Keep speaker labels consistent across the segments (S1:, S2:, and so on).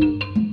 S1: อั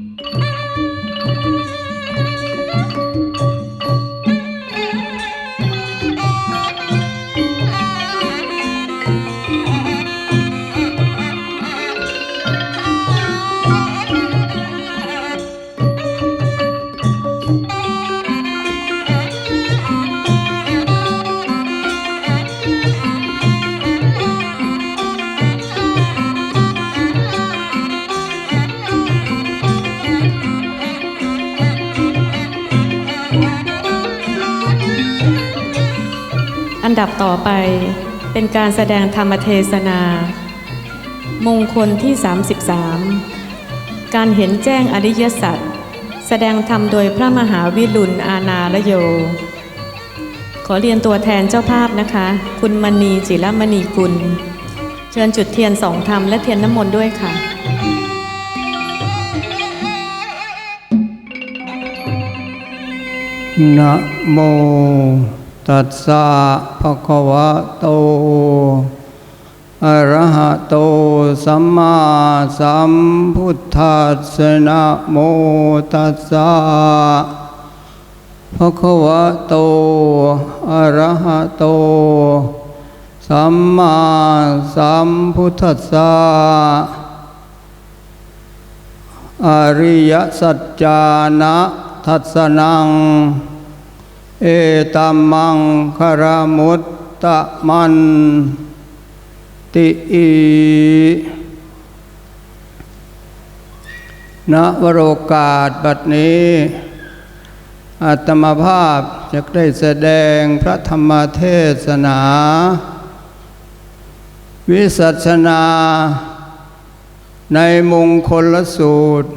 S1: ดับต่อไปเป็นการแสดงธรรมเทศนา มงคลที่ 33 การเห็นแจ้งอริยสัจแสดงธรรมโดยพระมหาวิรุณอาณาละโย ขอเรียนตัวแทนเจ้าภาพนะคะ คุณมณีจิรมณีกุล เชิญจุดเทียนสองธรรมและเทียนน้ำมนต์ด้วยค่ะ
S2: นะโม ตัสสะภะคะวะโต อะระหะโต สัมมาสัมพุทธัสสะนะโมตัสสะภะคะวะโต อะระหะโต สัมมาสัมพุทธัสสะอริยสัจจานะทัสนัง เอตัมมังคารมุตตะมันติอีณวโรกาสบัดนี้อาตมาภาพจะได้แสดงพระธรรมเทศนา วิสัชนาในมงคลสูตร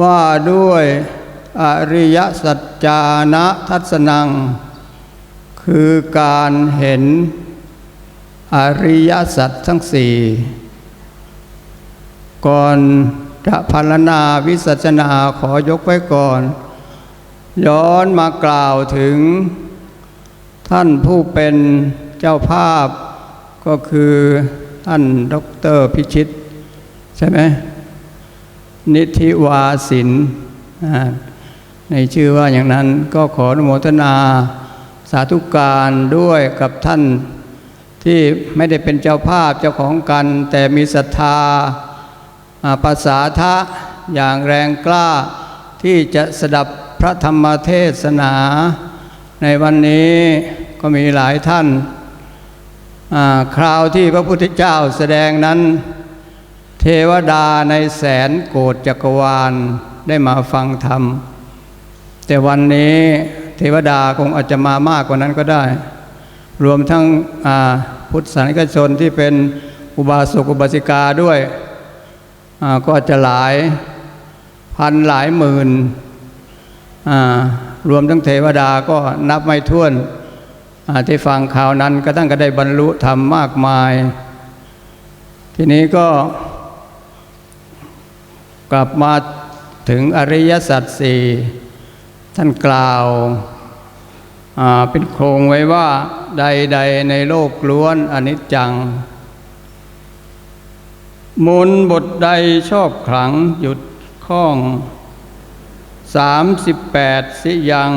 S2: ว่าด้วย อริยสัจจานะทัศนัง คือการเห็นอริยสัจทั้งสี่ก่อนจะพัลนาวิสัชนาขอยกไว้ก่อน ย้อนมากล่าวถึง ท่านผู้เป็นเจ้าภาพ ก็คือท่านดรพิชิต ใช่ไหมนิธิวาสินอ่า ในชื่อว่าอย่างนั้นก็ขออนุโมทนาสาธุการด้วยกับท่านที่ไม่ได้เป็นเจ้าภาพเจ้าของกัน แต่มีศรัทธาภาษาทะอย่างแรงกล้าที่จะสดับพระธรรมเทศนา ในวันนี้ก็มีหลายท่าน คราวที่พระพุทธเจ้าแสดงนั้น เทวดาในแสนโกฏจักรวาลได้มาฟังธรรม แต่วันนี้เทวดาคงอาจจะมามากกว่านั้นก็ได้ รวมทั้งพุทธศาสนิกชนที่เป็นอุบาสกอุบาสิกาด้วยก็อาก็จะหลายพันหลายหมื่นรวมทั้งเทวดาก็นับไม่ถ้วนที่ฟังข่าวนั้นก็ตั้งก็ได้บรรลุธรรมมากมาย ทีนี้ก็กลับมาถึงอริยสัจสี่ ท่านกล่าวาเป็นโครงไว้ว่าใด ๆ ในโลกล้วนอนิจจังมุนบทใดชอบขลังหยุดข้องสามสิบแปดสิยัง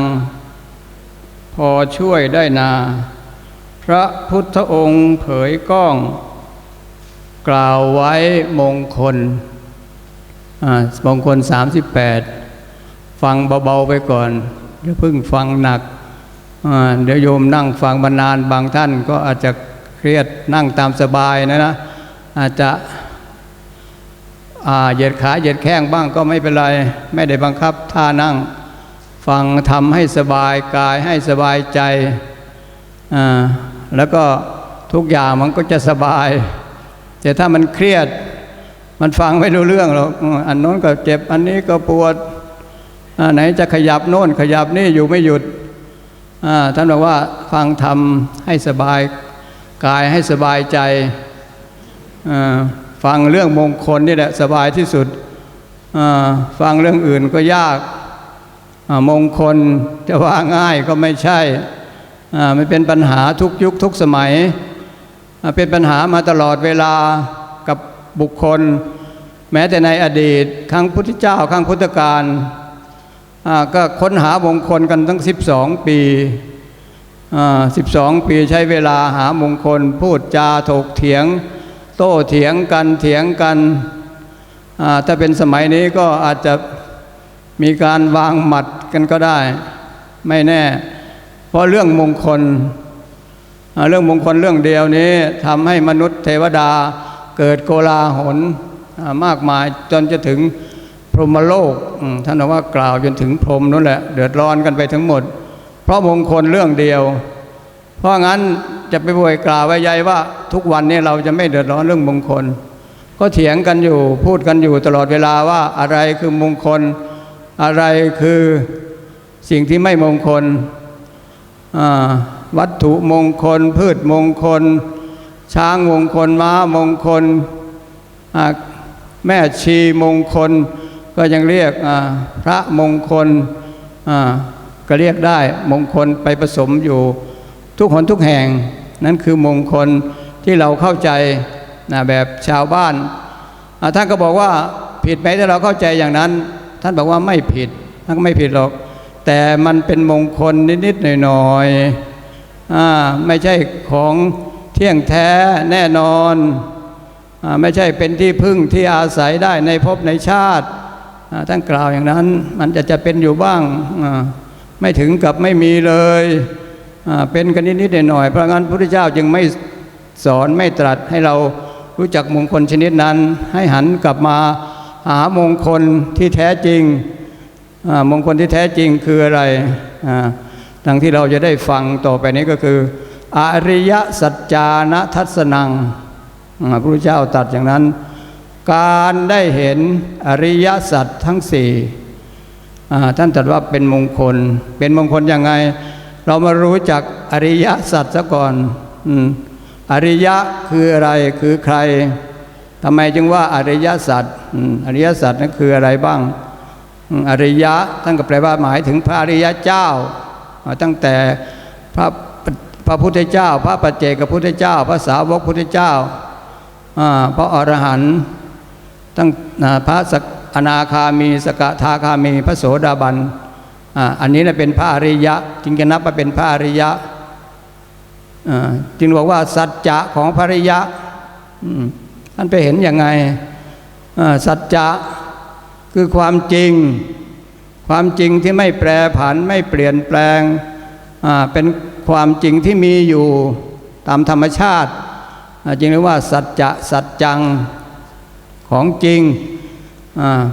S2: พอช่วยได้นา พระพุทธองค์เผยก้อง กล่าวไว้มงคลอ่ามงคล38 ฟังเบาๆไปก่อนเดี๋ยวเพิ่งฟังหนักเดี๋ยวโยมนั่งฟังบานานบางท่านก็อาจจะเครียดนั่งตามสบายนะนะอาจจะเหยียดขาเหยียดแข้งบ้างก็ไม่เป็นไร ไม่ได้บังคับท่านั่ง ฟังทำให้สบายกายให้สบายใจ แล้วก็ทุกอย่างมันก็จะสบาย แต่ถ้ามันเครียดมันฟังไม่รู้เรื่องหรอกอันโน้นก็เจ็บอันนี้ก็ปวด ไหนจะขยับโน่นขยับนี่อยู่ไม่หยุดท่านบอกว่าฟังทำให้สบายกายให้สบายใจฟังเรื่องมงคลนี่แหละสบายที่สุดฟังเรื่องอื่นก็ยากมงคลจะว่าง่ายก็ไม่ใช่มันเป็นปัญหาทุกยุคทุกสมัย เป็นปัญหามาตลอดเวลากับบุคคล แม้แต่ในอดีตครั้งพุทธเจ้าครั้งพุทธกาล ก็ค้นหามงคลกันทั้ง 12 ปี12 ปีใช้เวลาหามงคล พูดจาถกเถียง โต้เถียงกันเถียงกันถ้าเป็นสมัยนี้ก็อาจจะมีการวางหมัดกันก็ได้ ไม่แน่ เพราะเรื่องมงคล เรื่องมงคลเรื่องเดียวนี้ทำให้มนุษย์เทวดาเกิดโกลาหลมากมายจนจะถึง พรหมโลกท่านบอกว่ากล่าวจนถึงพรหมนั่นแหละเดือดร้อนกันไปทั้งหมด เพราะมงคลเรื่องเดียว เพราะงั้นจะไปบ่วยกล่าวไว้ใหญ่ว่า ทุกวันนี้เราจะไม่เดือดร้อนเรื่องมงคล ก็เถียงกันอยู่พูดกันอยู่ตลอดเวลาว่าอะไรคือมงคล อะไรคือสิ่งที่ไม่มงคลวัตถุมงคล พืชมงคล ช้างมงคลม้ามงคลแม่ชีมงคล ก็ยังเรียกพระมงคลก็เรียกได้มงคลไปผสมอยู่ทุกหนทุกแห่ง นั่นคือมงคลที่เราเข้าใจนะแบบชาวบ้านท่านก็บอกว่าผิดไหมถ้าเราเข้าใจอย่างนั้น ท่านบอกว่าไม่ผิดท่านก็ไม่ผิดหรอก แต่มันเป็นมงคลนิดๆหน่อยๆอ่าไม่ใช่ของเที่ยงแท้แน่นอนอไม่ใช่เป็นที่พึ่งที่อาศัยได้ในภพในชาติ ท่านกล่าวอย่างนั้นมันจะจะเป็นอยู่บ้างไม่ถึงกับไม่มีเลยเป็นกันนิดๆหน่อยๆเพราะงั้นพระพุทธเจ้าจึงไม่สอนไม่ตรัสให้เรารู้จักมงคลชนิดนั้น ให้หันกลับมาหามงคลที่แท้จริงมงคลที่แท้จริงคืออะไรดังที่เราจะได้ฟังต่อไปนี้ก็คือ อริยสัจจานทัศนังพระพุทธเจ้าตรัสอย่างนั้น การได้เห็นอริยสัจทั้งสี่ท่านตรัสว่าเป็นมงคล เป็นมงคลยังไง เรามารู้จักอริยสัจซะก่อนอริยะคืออะไรคือใครทำไมจึงว่าอริยสัจอริยสัจนั้นคืออะไรบ้าง อริยะท่านก็แปลว่าหมายถึงพระอริยะเจ้า ตั้งแต่พระพระพุทธเจ้า พระปัจเจกพุทธเจ้า พระสาวกพุทธเจ้าอ่าพระอรหันต์ ตั้งพระสกอนาคามีสกทาคามีพระโสดาบันอันนี้นะเป็นพระอริยะ จึงจะนับว่าเป็นพระอริยะอ่าจึงบอกว่าสัจจะของพระอริยะอืมท่านไปเห็นยังไงสัจจะคือความจริง ความจริงที่ไม่แปรผันไม่เปลี่ยนแปลงเป็นความจริงที่มีอยู่ตามธรรมชาติจึงเรียกว่าสัจจะสัจจัง ของจริง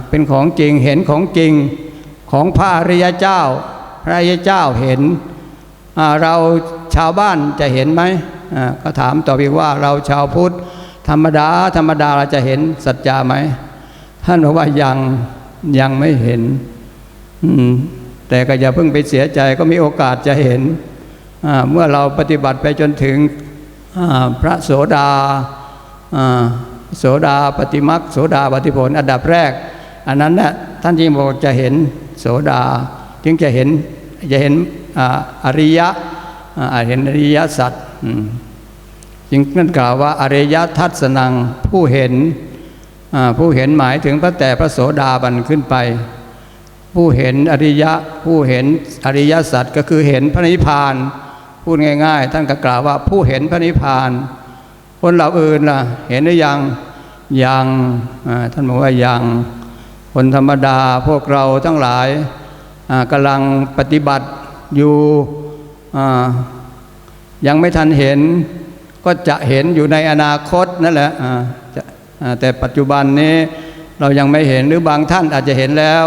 S2: เป็นของจริงเห็นของจริงของพระอริยเจ้า พระอริยเจ้าเห็นเราชาวบ้านจะเห็นไหมก็ถามต่อไปว่าเราชาวพุทธธรรมดา ธรรมดาเราจะเห็นสัจจะไหมท่านบอกว่ายังยังไม่เห็นแต่ก็อย่าเพิ่งไปเสียใจก็มีโอกาสจะเห็นเมื่อเราปฏิบัติไปจนถึงพระโสดา โสดาปฏิมักโสดาปฏิผลอันดับแรก อันนั้นนะ่ะท่านจึงบอกจะเห็นโสดาจึงจะเห็นจะเห็นออริยะอ่าเห็นอริยสัจจึงนั่นกล่าวว่าอริยทัศนังผู้เห็นผู้เห็นหมายถึงพระแต่พระโสดาบันขึ้นไป ผู้เห็นอริยะผู้เห็นอริยสัจก็คือเห็นพระนิพพานพูดง่าย ๆ ท่านก็กล่าวว่าผู้เห็นพระนิพพานคนเราอื่นล่ะ เห็นหรือยัง ยังท่านบอกว่ายังคนธรรมดาพวกเราทั้งหลายกำลังปฏิบัติอยู่อ่ยังไม่ทันเห็นก็จะเห็นอยู่ในอนาคตนั่นแหละอ่าจะแต่ปัจจุบันนี้เรายังไม่เห็นหรือบางท่านอาจจะเห็นแล้ว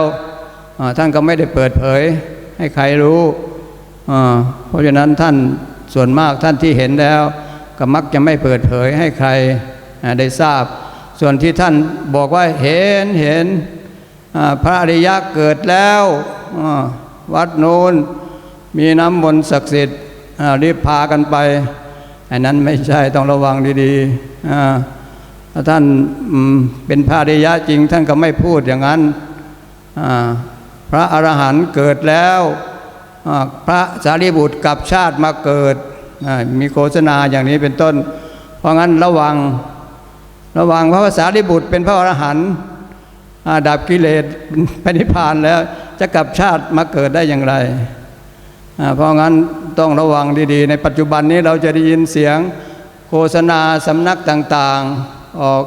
S2: ท่านก็ไม่ได้เปิดเผยให้ใครรู้เพราะฉะนั้นท่านส่วนมากท่านที่เห็นแล้ว ก็มักจะไม่เปิดเผยให้ใครได้ทราบ ส่วนที่ท่านบอกว่าเห็นเห็นพระอริยะเกิดแล้ววัดโน้นมีน้ำมนต์ศักดิ์สิทธิ์รีบพากันไปอันนั้นไม่ใช่ต้องระวังดีๆถ้าท่านเป็นพระอริยะจริงท่านก็ไม่พูดอย่างนั้นพระอรหันต์เกิดแล้วพระสารีบุตรกับชาติมาเกิดมีโฆษณาอย่างนี้เป็นต้น เพราะงั้นระวัง ระวังพระสาษารีบุตรเป็นพระอรหันต์อ่าดับกิเลสปนิพพานแล้วจะกลับชาติมาเกิดได้อย่างไร เพราะงั้นต้องระวังดีๆ ในปัจจุบันนี้เราจะได้ยินเสียงโฆษณาสำนักต่างๆ ออก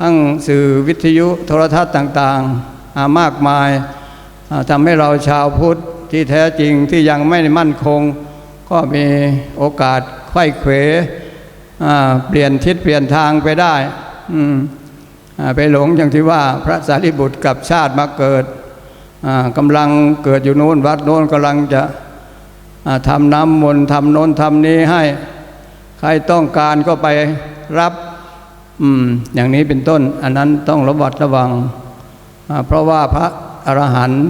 S2: ทั้งสื่อวิทยุโทรทัศน์ต่างๆ มากมายทำให้เราชาวพุทธที่แท้จริงที่ยังไม่มั่นคง ก็มีโอกาสไข้เขวเปลี่ยนทิศเปลี่ยนทางไปได้ ไปหลงอย่างที่ว่าพระสารีบุตรกับชาติมาเกิดกำลังเกิดอยู่โน้นวัดโน้นกำลังจะทำน้ำมนต์ทำโน้นทำนี้ให้ใครต้องการก็ไปรับอย่างนี้เป็นต้น อันนั้นต้องระวัดระวัง เพราะว่าพระอรหันต์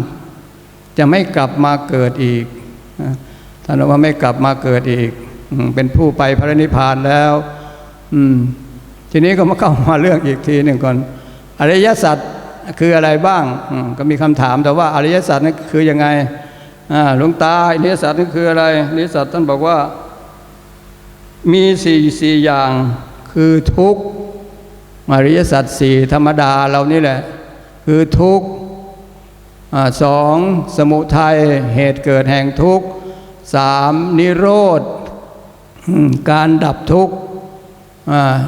S2: จะไม่กลับมาเกิดอีกท่านบอกว่าไม่กลับมาเกิดอีก เป็นผู้ไปพระนิพพานแล้ว อืม ทีนี้ก็มาเข้ามาเรื่องอีกทีหนึ่งก่อน อริยสัจคืออะไรบ้างก็มีคำถามแต่ว่าอริยสัจนั้นคือยังไงหลวงตาอริยสัจนั้นคืออะไรอริยสัจท่านบอกว่ามีสี่สี่อย่างคือทุกข์อริยสัจสี่ธรรมดาเรานี่แหละ คือทุกข์สองสมุทัยเหตุเกิดแห่งทุกข์สามนิโรธการดับทุกข์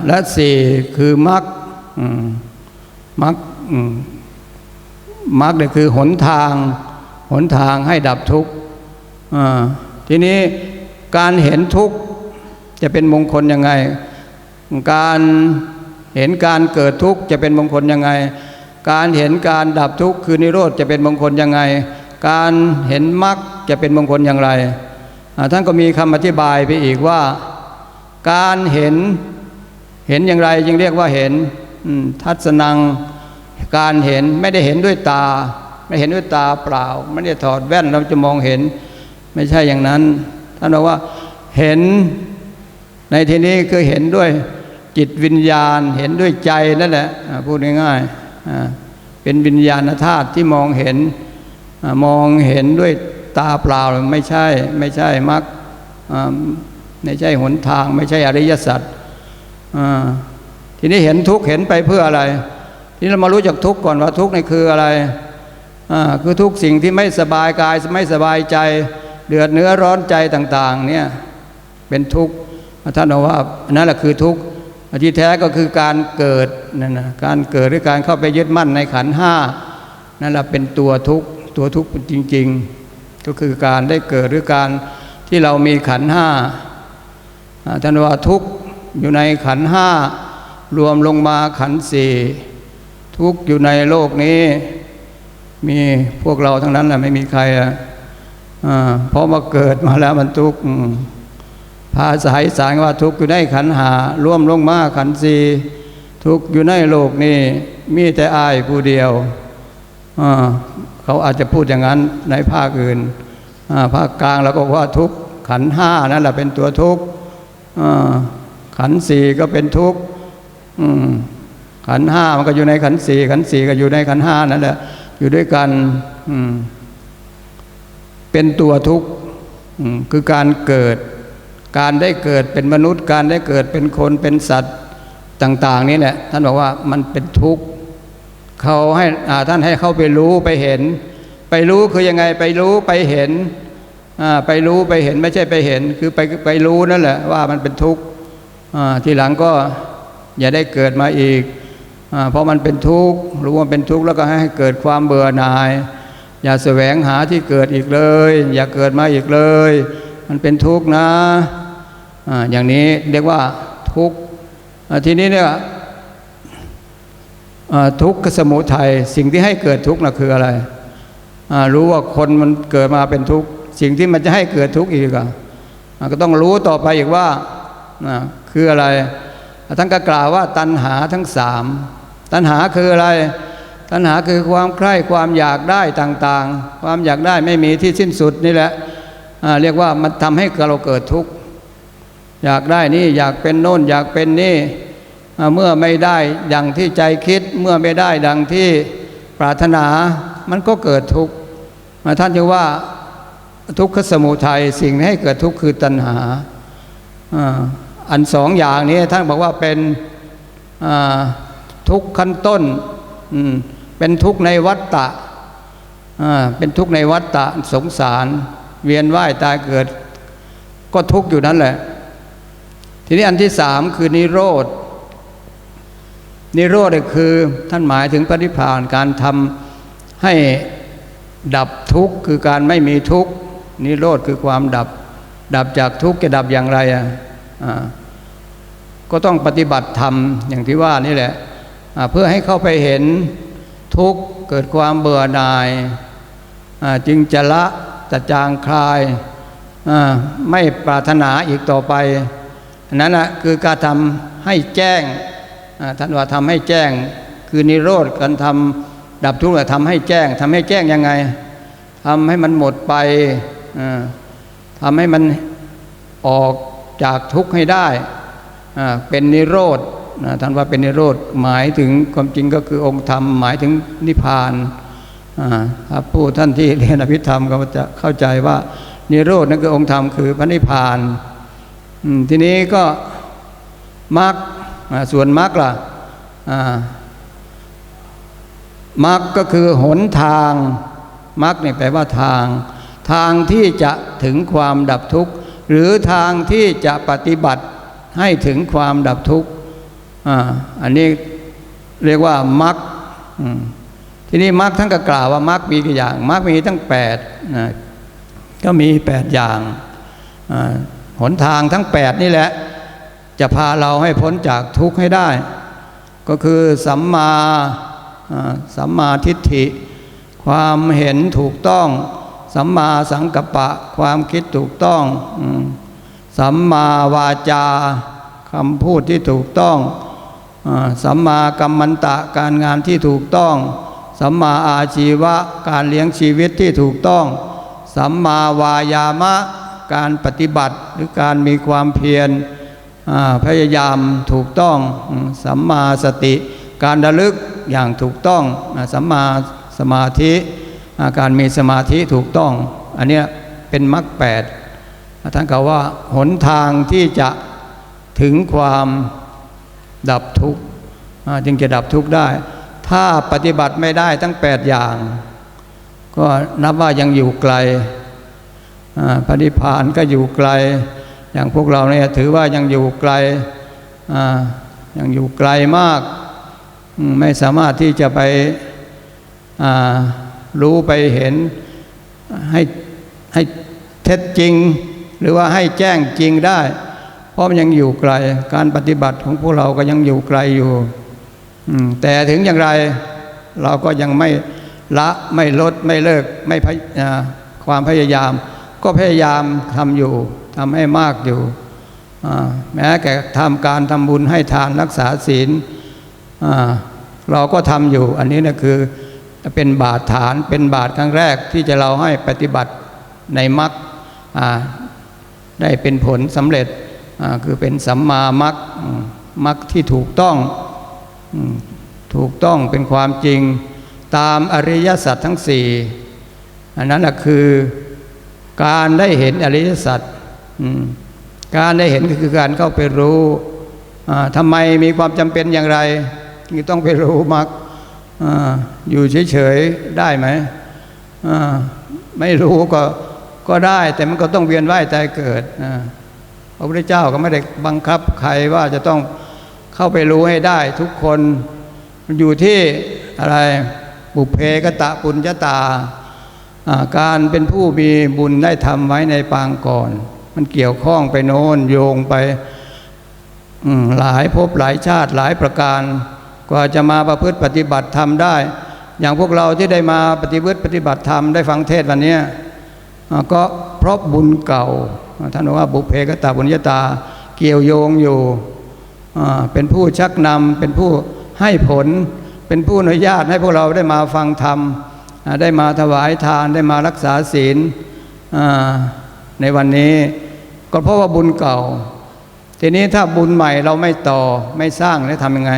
S2: และสี่คือมรรคมรรคมรรคเนี่ยคือหนทางหนทางให้ดับทุกข์ทีนี้การเห็นทุกข์จะเป็นมงคลยังไง การเห็นการเกิดทุกข์จะเป็นมงคลยังไง การเห็นการดับทุกข์คือนิโรธจะเป็นมงคลยังไง การเห็นมรรคจะเป็นมงคลอย่างไรท่านก็มีคำอธิบายไปอีกว่า การเห็น เห็นอย่างไรจึงเรียกว่าเห็นทัศนังการเห็นไม่ได้เห็นด้วยตา ไม่เห็นด้วยตาเปล่าไม่ได้ถอดแว่นเราจะมองเห็น ไม่ใช่อย่างนั้นท่านบอกว่าเห็นในที่นี้คือเห็นด้วยจิตวิญญาณเห็นด้วยใจนั่นแหละพูดง่ายๆเป็นวิญญาณธาตุที่มองเห็นอมองเห็นด้วยตาเปล่าไม่ใช่ไม่ใช่มรรคไม่ใช่หนทาง ไม่ใช่อริยสัจ ทีนี้เห็นทุกข์เห็นไปเพื่ออะไร ทีนี้เรามารู้จักทุกข์ก่อนว่าทุกข์นี่คืออะไรคือทุกสิ่งที่ไม่สบายกายไม่สบายใจ เดือดเนื้อร้อนใจต่าง ๆ เนี่ยเป็นทุกข์ท่านบอกว่านั่นแหละคือทุกข์ที่แท้ก็คือการเกิดนั่นนะการเกิดหรือการเข้าไปยึดมั่นในขันห้านั่นแหละเป็นตัวทุกข์ตัวทุกข์จริง ๆ ก็คือการได้เกิดหรือการที่เรามีขันห้าอ่าท่านว่าทุกข์ อยู่ในขันห้ารวมลงมาขันสี่ทุกอยู่ในโลกนี้ มีพวกเราทั้งนั้นแหละไม่มีใครอะเพราะมาเกิดมาแล้วมันทุกข์ภาษาอีสานว่าทุกข์อยู่ในขันหาร่วมลงมาขันสีทุกข์อยู่ในโลกนี้ มีแต่อายผู้เดียวเขาอาจจะพูดอย่างนั้นในภาคอื่นภาคกลางเราก็ว่าทุกข์ขันห้านั่นแหละเป็นตัวทุกข์ ขันสี่ก็เป็นทุกข์ขันห้ามันก็อยู่ในขันสี่ขันสี่ก็อยู่ในขันห้านั่นแหละอยู่ด้วยกันเป็นตัวทุกข์คือการเกิด การได้เกิดเป็นมนุษย์ การได้เกิดเป็นคนเป็นสัตว์ต่าง ๆ นี่แหละท่านบอกว่ามันเป็นทุกข์เขาให้ท่านให้เข้าไปรู้ไปเห็น ไปรู้คือยังไงไปรู้ไปเห็นไปรู้ไปเห็นไม่ใช่ไปเห็น คือไปไปรู้นั่นแหละว่ามันเป็นทุกข์ ทีหลังก็อย่าได้เกิดมาอีกอเพราะมันเป็นทุกข์รู้ว่าเป็นทุกข์แล้วก็ให้เกิดความเบื่อหน่าย อย่าแสวงหาที่เกิดอีกเลย อย่าเกิดมาอีกเลย มันเป็นทุกข์นะออย่างนี้เรียกว่าทุกข์ทีนี้เนี่ยทุกข์สมุทัยสิ่งที่ให้เกิดทุกข์น่ะคืออะไร รู้ว่าคนมันเกิดมาเป็นทุกข์ สิ่งที่มันจะให้เกิดทุกข์อีกอะก็ต้องรู้ต่อไปอีกว่า อ่าคืออะไรท่านก็กล่าวว่าตัณหาทั้งสามตัณหาคืออะไร ตัณหาคือความใคร่ความอยากได้ต่างๆ ความอยากได้ไม่มีที่สิ้นสุดนี่แหละเรียกว่ามันทำให้เราเกิดทุกข์อยากได้นี่อยากเป็นโน่นอยากเป็นนี่เมื่อไม่ได้ดังที่ใจคิดเมื่อไม่ได้ดังที่ปรารถนามันก็เกิดทุกข์อ่าท่านจึงว่าทุกขสมุทัยสิ่งที่ให้เกิดทุกข์คือตัณหา อันสองอย่างนี้ท่านบอกว่าเป็นทุกขั้นต้นเป็นทุกในวัฏฏะเป็นทุกในวัฏฏะสงสาร เวียนว่ายตายเกิด ก็ทุกอยู่นั่นแหละ ทีนี้อันที่สามคือนิโรธนิโรธคือท่านหมายถึงปฏิพานการทำให้ดับทุกข์คือการไม่มีทุกข์นิโรธคือความดับ ดับจากทุกข์จะดับอย่างไรอะอ่า ก็ต้องปฏิบัติธรรมอย่างที่ว่านี่แหละเพื่อให้เข้าไปเห็นทุกข์เกิดความเบื่อหน่ายจึงจะละจะจางคลายไม่ปรารถนาอีกต่อไปอันนั้นนะคือการทำให้แจ้งท่านว่าทำให้แจ้ง คือนิโรธการทำดับทุกข์ทำให้แจ้งทำให้แจ้งยังไงทำให้มันหมดไปทำให้มันออกจากทุกข์ให้ได้ เป็นนิโรธนะท่านว่าเป็นนิโรธหมายถึงความจริงก็คือองค์ธรรม หมายถึงนิพพานผู้ท่านที่เรียนอภิธรรมก็จะเข้าใจว่านิโรธนั่นคือองค์ธรรมคือพระนิพพานทีนี้ก็มรรคอ่าส่วนมรรคล่ะมรรคก็คือหนทางมรรคเนี่ยแปลว่าทาง ทางที่จะถึงความดับทุกข์ หรือทางที่จะปฏิบัติ ให้ถึงความดับทุกข์อันนี้เรียกว่ามรรคทีนี้มรรคทั้งก็กล่าวว่ามรรคมีกี่อย่างมรรคมีตั้งแปดก็มีแปดอย่างหนทางทั้งแปดนี่แหละ จะพาเราให้พ้นจากทุกข์ให้ได้ ก็คือสัมมาสัมมาทิฏฐิ ความเห็นถูกต้อง สัมมาสังกัปปะ ความคิดถูกต้องอ สัมมาวาจาคำพูดที่ถูกต้องสัมมากัมมันตะการงานที่ถูกต้อง สัมมาอาชีวะการเลี้ยงชีวิตที่ถูกต้อง สัมมาวายามะการปฏิบัติหรือการมีความเพียรพยายามถูกต้อง สัมมาสติการระลึกอย่างถูกต้อง สัมมาสมาธิการมีสมาธิถูกต้อง อันนี้เป็นมรรคแปด ท่านกล่าวว่าหนทางที่จะถึงความดับทุกข์จึงจะดับทุกข์ได้ ถ้าปฏิบัติไม่ได้ทั้งแปดอย่าง ก็นับว่ายังอยู่ไกลปฏิพานก็อยู่ไกล อย่างพวกเราเนี่ยถือว่ายังอยู่ไกลยังอยู่ไกลมาก ไม่สามารถที่จะไปรู้ไปเห็นให้ให้เท็จจริง หรือว่าให้แจ้งจริงได้ เพราะมันยังอยู่ไกล การปฏิบัติของพวกเราก็ยังอยู่ไกลอยู่แต่ถึงอย่างไรเราก็ยังไม่ละไม่ลดไม่เลิกไม่พยอ่าความพยายาม ก็พยายามทำอยู่ทำให้มากอยู่แม้แก่ทำการทำบุญให้ทานรักษาศีลเราก็ทำอยู่ อันนี้นะคือเป็นบาทฐานเป็นบาทครั้งแรกที่จะเราให้ปฏิบัติในมรรคอ่า ได้เป็นผลสำเร็จคือเป็นสัมมามรรคอืมมรรคที่ถูกต้องถูกต้องเป็นความจริงตามอริยสัจทั้งสี่อันนั้นคือการได้เห็นอริยสัจการได้เห็นก็คือการเข้าไปรู้ทำไมมีความจำเป็นอย่างไรจึงต้องไปรู้มรรคอ่าอยู่เฉยๆได้ไหมไม่รู้ก็ ก็ได้แต่มันก็ต้องเวียนว่ายตายเกิดอ่าพระพุทธเจ้าก็ไม่ได้บังคับใครว่าจะต้องเข้าไปรู้ให้ได้ทุกคนมันอยู่ที่อะไรบุเพกตะปุญญาตา การเป็นผู้มีบุญได้ทำไว้ในปางก่อน มันเกี่ยวข้องไปโน้นโยงไปหลายภพหลายชาติหลายประการ กว่าจะมาประพฤติปฏิบัติธรรมได้ อย่างพวกเราที่ได้มาปฏิบัติปฏิบัติธรรมได้ฟังเทศวันนี้ ก็เพราะบุญเก่า ท่านบอกว่าบุพเพกตาบุญญาตาเกี่ยวโยงอยู่ เป็นผู้ชักนำเป็นผู้ให้ผล เป็นผู้อนุญาตให้พวกเราได้มาฟังธรรม ได้มาถวายทานได้มารักษาศีลในวันนี้ก็เพราะว่าบุญเก่า ทีนี้ถ้าบุญใหม่เราไม่ต่อไม่สร้างแล้วทำยังไง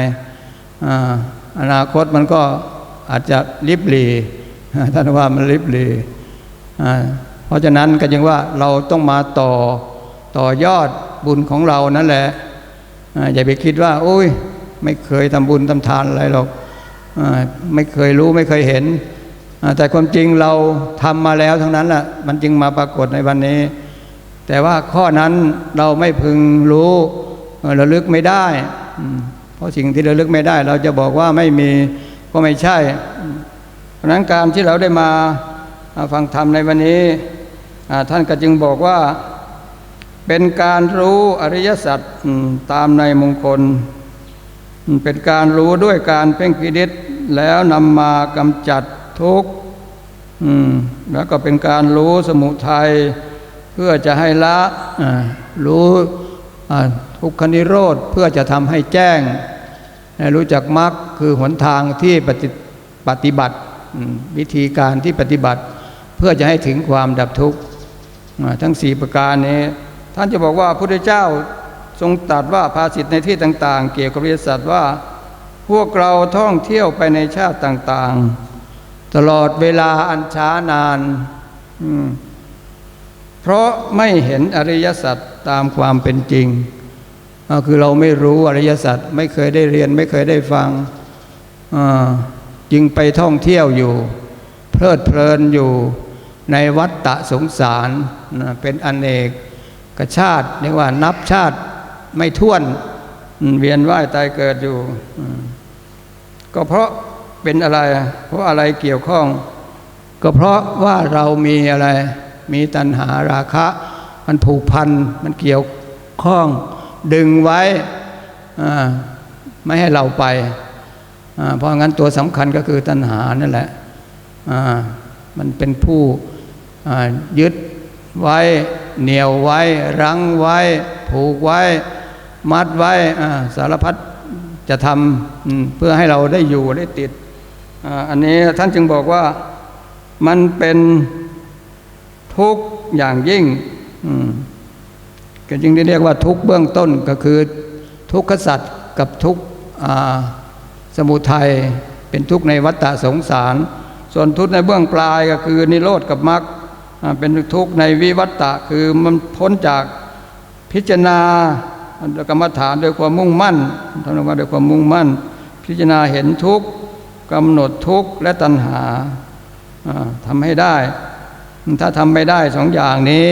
S2: ออนาคตมันก็อาจจะลิบหลีอ่ท่านว่ามันลิบหลีอ่ เพราะฉะนั้นก็ยังว่าเราต้องมาต่อต่อยอดบุญของเรานั่นแหละอย่าไปคิดว่า โอ้ย ไม่เคยทำบุญทำทานอะไรหรอกไม่เคยรู้ไม่เคยเห็น แต่ความจริงเราทำมาแล้วทั้งนั้นแหละมันจึงมาปรากฏในวันนี้ แต่ว่าข้อนั้นเราไม่พึงรู้ระลึกไม่ได้ เพราะสิ่งที่ระลึกไม่ได้ เราจะบอกว่าไม่มีก็ไม่ใช่ เพราะนั้นการที่เราได้มาฟังธรรมในวันนี้ ท่านก็จึงบอกว่าเป็นการรู้อริยสัจตามในมงคล เป็นการรู้ด้วยการเพ่งพินิษแล้วนำมากำจัดทุกข์แล้วก็เป็นการรู้สมุทัยเพื่อจะให้ละรู้ทุกขนิโรธเพื่อจะทำให้แจ้ง รู้จักมรรคคือหนทางที่ปฏิปฏิบัติ วิธีการที่ปฏิบัติ เพื่อจะให้ถึงความดับทุกข์ ทั้งสี่ประการนี้ ท่านจะบอกว่าพระพุทธเจ้าทรงตรัสว่าภาษิตในที่ต่าง ๆ เกี่ยวกับวิทยาศาสตร์ว่า พวกเราท่องเที่ยวไปในชาติต่าง ๆ ตลอดเวลาอันช้านานเพราะไม่เห็นอริยสัจตามความเป็นจริงคือเราไม่รู้อริยสัจไม่เคยได้เรียนไม่เคยได้ฟังอ่าจึงไปท่องเที่ยวอยู่ เพลิดเพลินอยู่ ในวัฏฏะสงสารนะเป็นอนเนกกชาติเรียกว่านับชาติไม่ท้วนเวียนว่ายตายเกิดอยู่ ก็เพราะเป็นอะไร เพราะอะไรเกี่ยวข้อง ก็เพราะว่าเรามีอะไร มีตัณหาราคะ มันผูกพันมันเกี่ยวข้อง ดึงไว้ไม่ให้เราไปอ่าเพราะงั้นตัวสำคัญก็คือตัณหานั่นแหละมันเป็นผู้ ยึดไว้เหนียวไว้ รั้งไว้ ผูกไว้ มัดไว้สารพัดจะทำเพื่อให้เราได้อยู่ได้ติด อันนี้ท่านจึงบอกว่ามันเป็นทุกข์อย่างยิ่งก็จึงได้เรียกว่าทุกข์เบื้องต้นก็คือ ทุกขสัตว์กับทุกข์สมุทัยเป็นทุกข์ในวัฏฏะสงสาร ส่วนทุกข์ในเบื้องปลายก็คือนิโรธกับมรรค เป็นทุกข์ในวิวัฏฏะคือมันพ้นจากพิจารณากรรมฐานโดยความมุ่งมั่นทำมาโดยความมุ่งมั่น พิจารณาเห็นทุกข์กำหนดทุกข์และตัณหาอ่าทำให้ได้ ถ้าทำไม่ได้สองอย่างนี้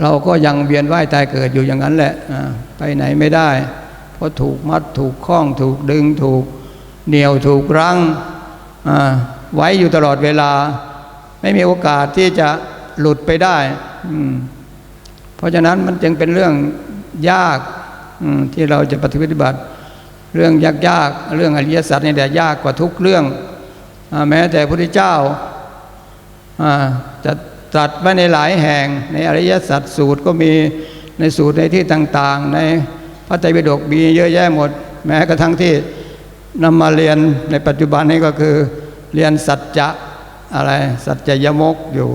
S2: เราก็ยังเวียนว่ายตายเกิดอยู่อย่างนั้นแหละไปไหนไม่ได้ เพราะถูกมัดถูกข้องถูกดึงถูกเหนี่ยวถูกรั้งไว้อยู่ตลอดเวลา ไม่มีโอกาสที่จะหลุดไปได้เพราะฉะนั้นมันจึงเป็นเรื่องยากที่เราจะปฏิบัติ เรื่องยากๆเรื่องอริยสัจนี่แหละยากกว่าทุกเรื่องอแม้แต่พระพุทธเจ้าอ่าจะตรัสไว้ในหลายแห่งในอริยสัจสูตรก็มีในสูตรในที่ต่างๆ ในพระไตรปิฎกมีเยอะแยะหมด แม้กระทั่งที่นำมาเรียนในปัจจุบันนี้ก็คือเรียนสัจจะ อะไร สัจจะยมกอยู่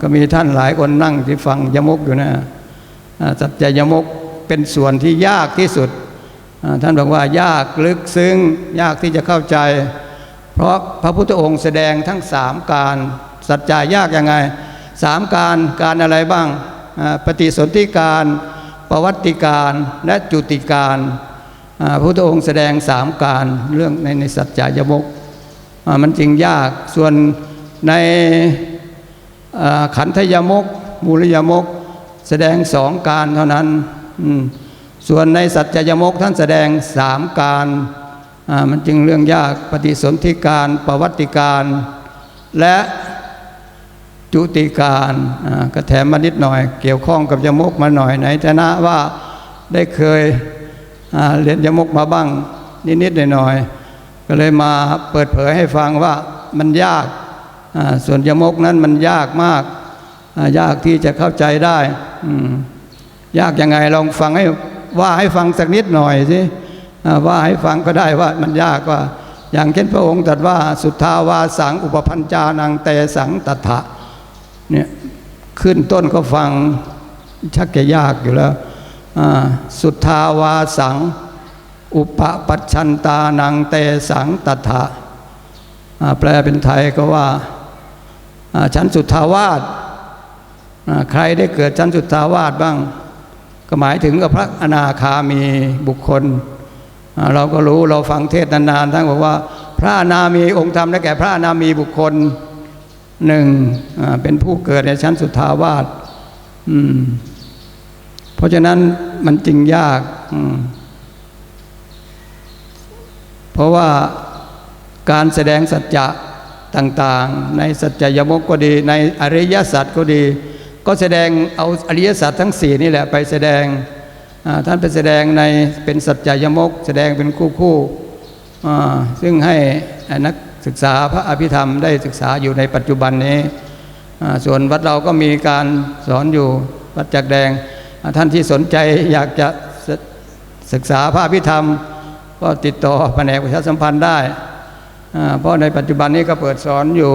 S2: ก็มีท่านหลายคนนั่งที่ฟังยมกอยู่นะสัจจะยมกเป็นส่วนที่ยากที่สุด ท่านบอกว่ายากลึกซึ้งยากที่จะเข้าใจ เพราะพระพุทธองค์แสดงทั้งสามการ สัจจายากยังไงสามการการอะไรบ้าง ปฏิสนธิการประวัติการและจุติการพระพุทธองค์แสดงสามการเรื่องในในสัจจายมก มันจึงยากส่วนในขันธยมกมูลยมก แสดงสองการเท่านั้น ส่วนในสัจจยมกท่านแสดงสามการมันจึงเรื่องยากปฏิสนธิการประวัติการ และจุติการอ่าก็แถมมานิดหน่อย เกี่ยวข้องกับยมกมาหน่อยในฐานะว่าได้เคยเรียนยมกมาบ้างนิดๆหน่อยๆ ก็เลยมาเปิดเผยให้ฟังว่ามันยาก ส่วนยมกนั้นมันยากมาก ยากที่จะเข้าใจได้ ยากยังไงลองฟังให้ว่าให้ฟังสักนิดหน่อยสิว่าให้ฟังก็ได้ว่ามันยากว่า อย่างเช่นพระองค์ตรัสว่าสุทธาวาสังอุปพันจานังเตสังตถะเนี่ยขึ้นต้นก็ฟังชักจะยากอยู่แล้ว สุทธาวาสัง อุปปัชชันตานังเตสังตถะอ่าแปลเป็นไทยก็ว่าอ่าฉันสุทธาวาสใครได้เกิดชั้นสุทธาวาสบ้าง ก็หมายถึงกับพระอนาคามีบุคคล เราก็รู้เราฟังเทศนานๆท่านบอกว่า พระอนามีองค์ธรรมได้แก่พระอนามีบุคคลหนึ่งเป็นผู้เกิดในชั้นสุทธาวาสเพราะฉะนั้นมันจึงยากอืม เพราะว่าการแสดงสัจจะต่างๆ ในสัจจยมกก็ดี ในอริยสัจก็ดี ก็แสดงเอาอริยสัจทั้งสี่นี่แหละไปแสดงท่านไปแสดงในเป็นสัจจยมก แสดงเป็นคู่คู่ๆซึ่งให้นักศึกษาพระอภิธรรมได้ศึกษาอยู่ในปัจจุบันนี้ส่วนวัดเราก็มีการสอนอยู่วัดจักแดงท่านที่สนใจอยากจะศึกษาพระอภิธรรม ก็ติดต่อแผนกประชาสัมพันธ์ได้เพราะในปัจจุบันนี้ก็เปิดสอนอยู่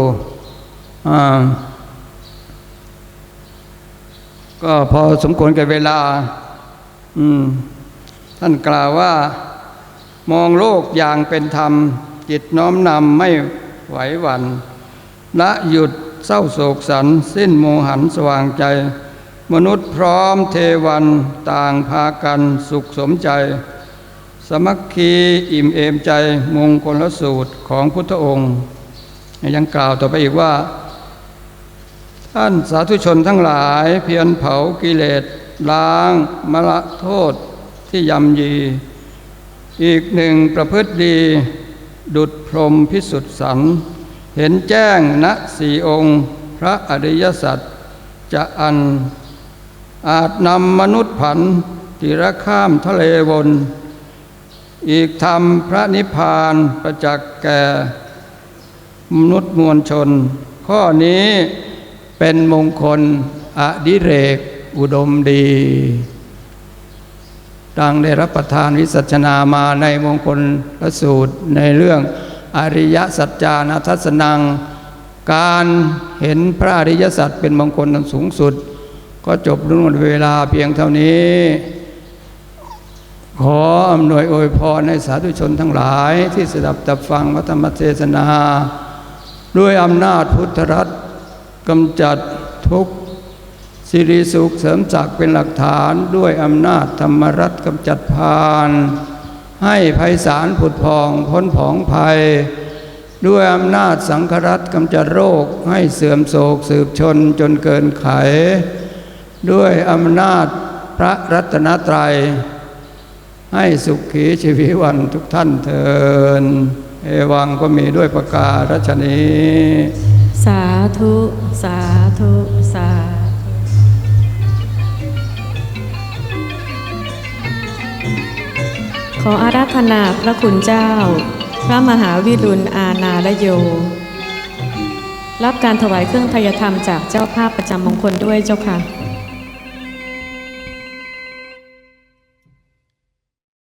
S2: ก็พอสมควรกับเวลาท่านกล่าวว่า มองโลกอย่างเป็นธรรม จิตน้อมนำไม่ไหวหวัน่นละหยุดเศร้าโศกสัน สิ้นโมหันสว่างใจ มนุษย์พร้อมเทวันต่างพากันสุขสมใจ สมัคคีอิ่มเอมใจมงคลสูตรของพุทธองค์ ยังกล่าวต่อไปอีกว่า ท่านสาธุชนทั้งหลายเพียรเผากิเลสล้างมละโทษที่ยำยี อีกหนึ่งประพฤติดี ดุดพรมพิสุทธิสัน เห็นแจ้งณสี่องค์พระอริยสัจจะอัน อาจนำมนุษย์ผันติระข้ามทะเลวน อีกธรรมพระนิพพานประจักษ์แก่ มนุษย์มวลชน ข้อนี้เป็นมงคลอดิเรก อุดมดี ดังได้รับประทานวิสัชนามาในมงคลพระสูตรในเรื่องอริยสัจจานัทสนัง การเห็นพระอริยสัจเป็นมงคลอันสูงสุด ก็จบลงหมดเวลาเพียงเท่านี้ ขออำนวยอวยพรให้สาธุชนทั้งหลายที่สดับตับฟังพระธรรมเทศนา ด้วยอำนาจพุทธรัตน์กำจัดทุกข์สิริสุขเสริมศักดิ์เป็นหลักฐานด้วยอำนาจธรรมรัตน์กำจัดพาน ให้ภัยสารผุดพองพ้นผองภัย ด้วยอำนาจสังครัตน์กำจัดโรคให้เสื่อมโศกสืบชนจนเกินไข ด้วยอำนาจพระรัตนตรัย ให้สุขีชีวิวันทุกท่านเทินเอวังก็มีด้วยประกาศชนี
S1: สาธุ สาธุ สาธุขออาราธนาพระคุณเจ้า พระมหาวิรุณอาณาลโย รับการถวายเครื่องทายธรรมจากเจ้าภาพประจำมงคลด้วยเจ้าค่ะ